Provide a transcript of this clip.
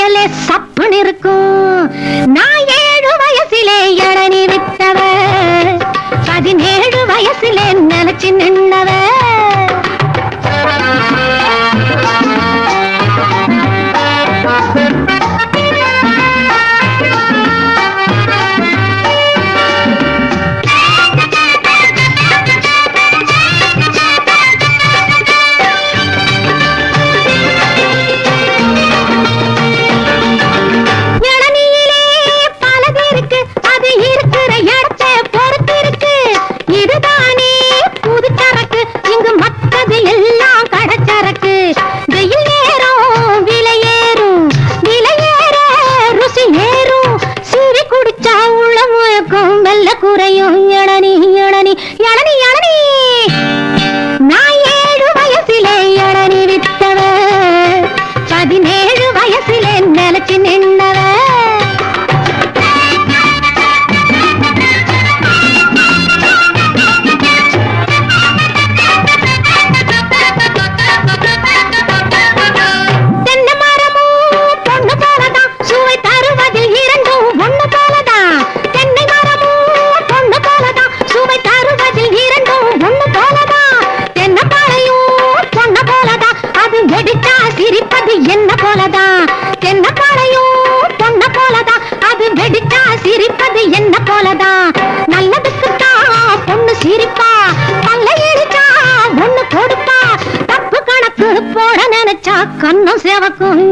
வயலே சப்புன்னு இருக்கும். நான் ஏழு வயசிலே இளநி விட்டவ பதினேழு வயசிலே நினைச்சு நின்னவ போலதான் தென்ன போலையும் பொண்ண போலதான் அது வெடிச்சா சிரிப்பது என்ன போலதான் நல்லதுக்குத்தான் பொண்ணு சிரிப்பா. பல்ல இடிச்சா ஒண்ணு கொடுப்பா. தப்பு கணக்கு போட நினைச்சா கண்ணும் செவக்கும்